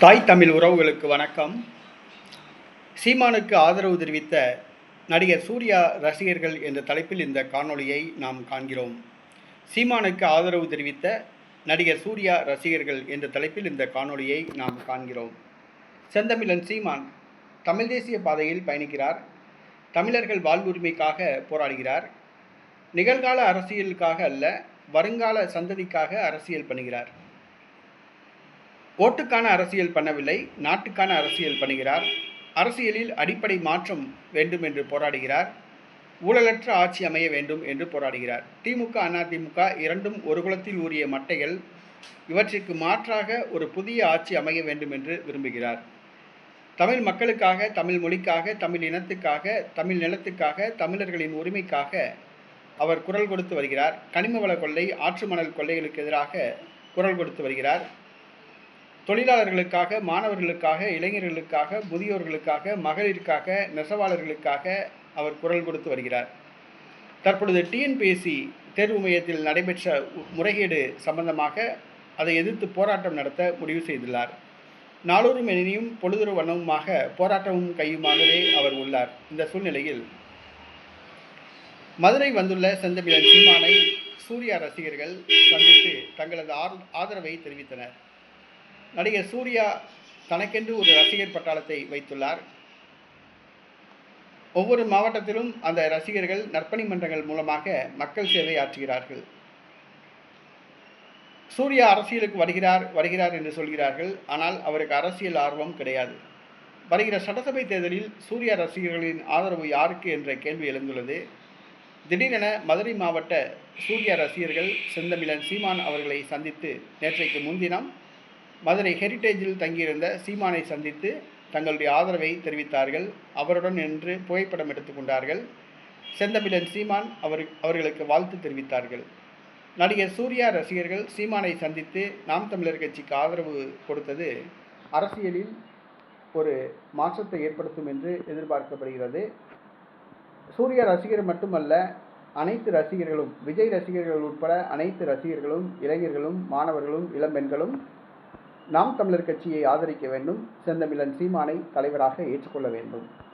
தாய் தமிழ் உறவுகளுக்கு வணக்கம். சீமானுக்கு ஆதரவு தெரிவித்த நடிகர் சூர்யா ரசிகர்கள் என்ற தலைப்பில் இந்த காணொளியை நாம் காண்கிறோம். சீமானுக்கு ஆதரவு தெரிவித்த நடிகர் சூர்யா ரசிகர்கள் என்ற தலைப்பில் இந்த காணொளியை நாம் காண்கிறோம். செந்தமிழன் சீமான் தமிழ் தேசிய பாதையில் பயணிக்கிறார். தமிழர்கள் வாழ்வுரிமைக்காக போராடுகிறார். நிகழ்கால அரசியலுக்காக அல்ல வருங்கால சந்ததிக்காக அரசியல் பண்ணுகிறார். ஓட்டுக்கான அரசியல் பண்ணவில்லை நாட்டுக்கான அரசியல் பண்ணுகிறார். அரசியலில் அடிப்படை மாற்றம் வேண்டும் என்று போராடுகிறார். ஊழலற்ற ஆட்சி அமைய வேண்டும் என்று போராடுகிறார். திமுக அதிமுக இரண்டும் ஒரு குலத்தில் ஊறிய மட்டைகள். இவற்றிற்கு மாற்றாக ஒரு புதிய ஆட்சி அமைய வேண்டும் என்று விரும்புகிறார். தமிழ் மக்களுக்காக தமிழ் மொழிக்காக தமிழ் இனத்துக்காக தமிழ் நிலத்துக்காக தமிழர்களின் உரிமைக்காக அவர் குரல் கொடுத்து வருகிறார். கனிம வள கொள்ளை ஆற்று மணல் கொள்ளைகளுக்கு எதிராக குரல் கொடுத்து வருகிறார். தொழிலாளர்களுக்காக மாணவர்களுக்காக இளைஞர்களுக்காக முதியோர்களுக்காக மகளிருக்காக நெசவாளர்களுக்காக அவர் குரல் கொடுத்து வருகிறார். தற்பொழுது டிஎன்பிஎஸ்சி தேர்வு மையத்தில் நடைபெற்ற முறைகேடு சம்பந்தமாக அதை எதிர்த்து போராட்டம் நடத்த முடிவு செய்துள்ளார். நாளொரு எண்ணியும் பொழுதுரு வண்ணமுமாக போராட்டமும் கையுமாகவே அவர் உள்ளார். இந்த சூழ்நிலையில் மதுரை வந்துள்ள செந்தமிழன் சீமானை சூர்யா ரசிகர்கள் சந்தித்து தங்களது ஆதரவை தெரிவித்தனர். நடிகர் சூர்யா தனக்கென்று ஒரு ரசிகர் பட்டாளத்தை வைத்துள்ளார். ஒவ்வொரு மாவட்டத்திலும் அந்த ரசிகர்கள் நற்பணி மன்றங்கள் மூலமாக மக்கள் சேவை ஆற்றுகிறார்கள். சூர்யா அரசியலுக்கு வருகிறார் வருகிறார் என்று சொல்கிறார்கள். ஆனால் அவருக்கு அரசியல் ஆர்வம் கிடையாது. வருகிற சட்டசபை தேர்தலில் சூர்யா ரசிகர்களின் ஆதரவு யாருக்கு என்ற கேள்வி எழுந்துள்ளது. திடீரென மதுரை மாவட்ட சூர்யா ரசிகர்கள் செந்தமிழன் சீமான் அவர்களை சந்தித்து நேற்றைக்கு முன்தினம் மதுரை ஹெரிட்டேஜில் தங்கியிருந்த சீமானை சந்தித்து தங்களுடைய ஆதரவை தெரிவித்தார்கள். அவருடன் நின்று புகைப்படம் எடுத்துக்கொண்டார்கள் செந்தமிழன் சீமான் அவர் அவர்களுக்கு வாழ்த்து தெரிவித்தார்கள். நடிகர் சூர்யா ரசிகர்கள் சீமானை சந்தித்து நாம் தமிழர் கட்சிக்கு ஆதரவு கொடுத்தது அரசியலில் ஒரு மாற்றத்தை ஏற்படுத்தும் என்று எதிர்பார்க்கப்படுகிறது. சூர்யா ரசிகர் மட்டுமல்ல அனைத்து ரசிகர்களும் விஜய் ரசிகர்கள் உட்பட அனைத்து ரசிகர்களும் இளைஞர்களும் மாணவர்களும் இளம்பெண்களும் நாம் தமிழர் கட்சியை ஆதரிக்க வேண்டும். செந்தமிழன் சீமானை தலைவராக ஏற்றுக்கொள்ள வேண்டும்.